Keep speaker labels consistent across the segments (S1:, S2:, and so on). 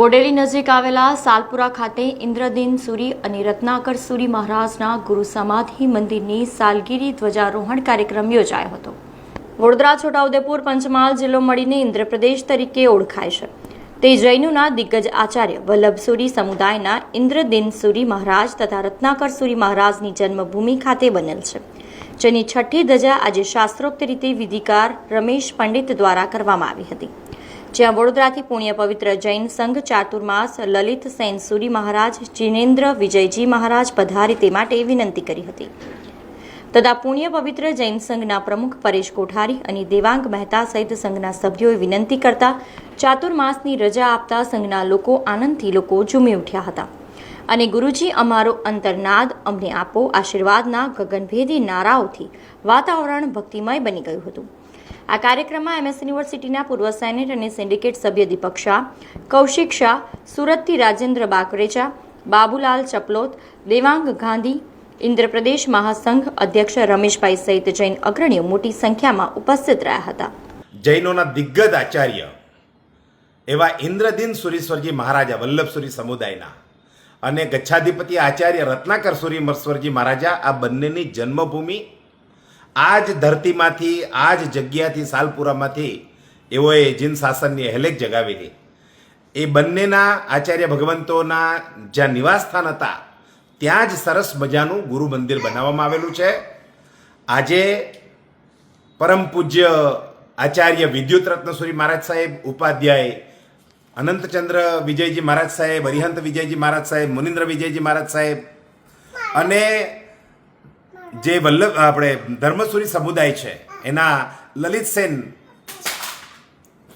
S1: બોડેલી નજીક આવેલા સાલપુરા ખાતે ઇન્દ્રદીન સુરી અને રત્નાકર સુરી મહારાજના ગુરુ સમાધિ મંદિરની સાલગીરી ધ્વજારોહણ કાર્યક્રમ યોજાયો હતો. વડોદરા છોટાઉદેપુર પંચમહાલ જિલ્લો મળીને ઇન્દ્રપ્રદેશ તરીકે ઓળખાય છે. તે જૈનુના દિગ્ગજ આચાર્ય વલ્લભ સુરી સમુદાયના ઇન્દ્રદીન સુરી મહારાજ તથા રત્નાકર સુરી મહારાજની જન્મભૂમિ ખાતે બનેલ છે, જેની છઠ્ઠી ધજા આજે શાસ્ત્રોક્ત રીતે વિધિકાર રમેશ પંડિત દ્વારા કરવામાં આવી હતી. જ્યાં વડોદરાથી પુણ્ય પવિત્ર જૈન સંઘ ચાતુર્માસ લલિત સેન સુરી મહારાજ, જિનેન્દ્ર વિજયજી મહારાજ પધારે તે માટે વિનંતી કરી હતી. તથા પુણ્ય પવિત્ર જૈન સંઘના પ્રમુખ પરેશ કોઠારી અને દેવાંગ મહેતા સહિત સંઘના સભ્યોએ વિનંતી કરતા ચાતુર્માસની રજા આપતા સંઘના લોકો આનંદથી લોકો ઝૂમી ઉઠ્યા હતા. અને ગુરુજી, અમારો અંતરનાદ અમને આપો. આશીર્વાદના ગગનભેદી નારાઓથી વાતાવરણ ભક્તિમય બની ગયું હતું. આ કાર્યક્રમમાં એમએસ યુનિવર્સિટીના પૂર્વ સેનેટ અને સિન્ડિકેટ સભ્ય દીપક શાહ, કૌશિક શાહ, સુરતથી રાજેન્દ્ર બાકરેચા, બાબુલાલ ચપલોત, દેવાંગ ગાંધી, ઇન્દ્રપ્રદેશ મહાસંઘ અધ્યક્ષ રમેશભાઈ સહિત જૈન અગ્રણીઓ મોટી સંખ્યામાં ઉપસ્થિત રહ્યા હતા.
S2: જૈનોના દિગ્ગજ આચાર્ય એવા ઇન્દ્રદીન સુરીશ્વરજી મહારાજા, વલ્લભસુરી સમુદાયના અને ગચ્છાધિપતિ આચાર્ય રત્નાકર સુરી સુરીમર્શ્વરજી મહારાજા આ બંનેની જન્મભૂમિ આ જ ધરતીમાંથી આ જ જગ્યાથી, સાલપુરામાંથી એઓએ જીન શાસનની હેલેક જગાવેલી એ બંનેના આચાર્ય ભગવંતોના જ્યાં નિવાસસ્થાન હતા, ત્યાં જ સરસ મજાનું ગુરુ મંદિર બનાવવામાં આવેલું છે. આજે પરમ પૂજ્ય આચાર્ય વિદ્યુત રત્નસુરી મહારાજ સાહેબ, ઉપાધ્યાય અનંતચંદ્ર વિજયજી મહારાજ સાહેબ, હરિહંત વિજયજી મહારાજ સાહેબ, મુનિન્દ્ર વિજયજી મહારાજ સાહેબ અને જે વલ્લભ, આપણે ધર્મસુરી સમુદાય છે, એના લલિત સેન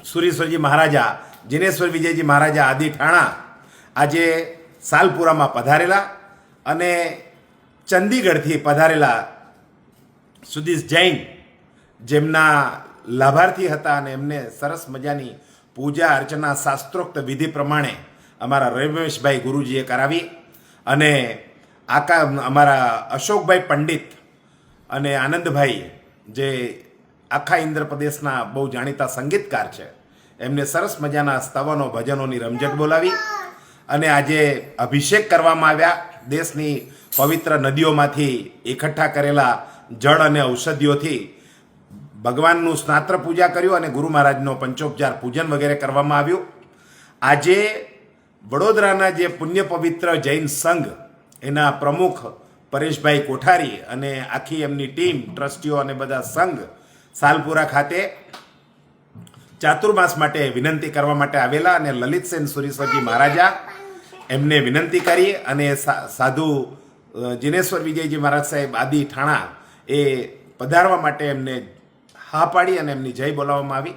S2: સુરીશ્વરજી મહારાજા, જિનેશ્વર વિજયજી મહારાજા આદિ ઠાણા આજે સાલપુરામાં પધારેલા અને ચંદીગઢથી પધારેલા સુદીશ જૈન જેમના લાભાર્થી હતા અને એમને સરસ મજાની પૂજા અર્ચના શાસ્ત્રોક્ત વિધિ પ્રમાણે અમારા રમેશભાઈ ગુરુજીએ કરાવી અને આકા, અમારા અશોકભાઈ પંડિત અને આનંદભાઈ, જે આખા ઇન્દ્ર પ્રદેશના બહુ જાણીતા સંગીતકાર છે, એમને સરસ મજાના સ્તવનો ભજનોની રમઝટ બોલાવી અને આજે અભિષેક કરવામાં આવ્યા. દેશની પવિત્ર નદીઓમાંથી એકઠા કરેલા જળ અને ઔષધિઓથી ભગવાનનું સ્નાત્ર પૂજા કર્યું અને ગુરુ મહારાજનો પંચોપચાર પૂજન વગેરે કરવામાં આવ્યું. આજે વડોદરાના જે પુણ્ય પવિત્ર જૈન સંઘ એના પ્રમુખ પરેશભાઈ કોઠારી અને આખી એમની ટીમ, ટ્રસ્ટીઓ અને બધા સંઘ સાલપુરા ખાતે ચાતુર્માસ માટે વિનંતી કરવા માટે આવેલા અને લલિતસેન સુરેશ્વરજી મહારાજા એમને વિનંતી કરી અને સાધુ જિનેશ્વર વિજયજી મહારાજ સાહેબ આદિ ઠાણા એ પધારવા માટે એમને હા પાડી અને એમની જય બોલાવવામાં આવી.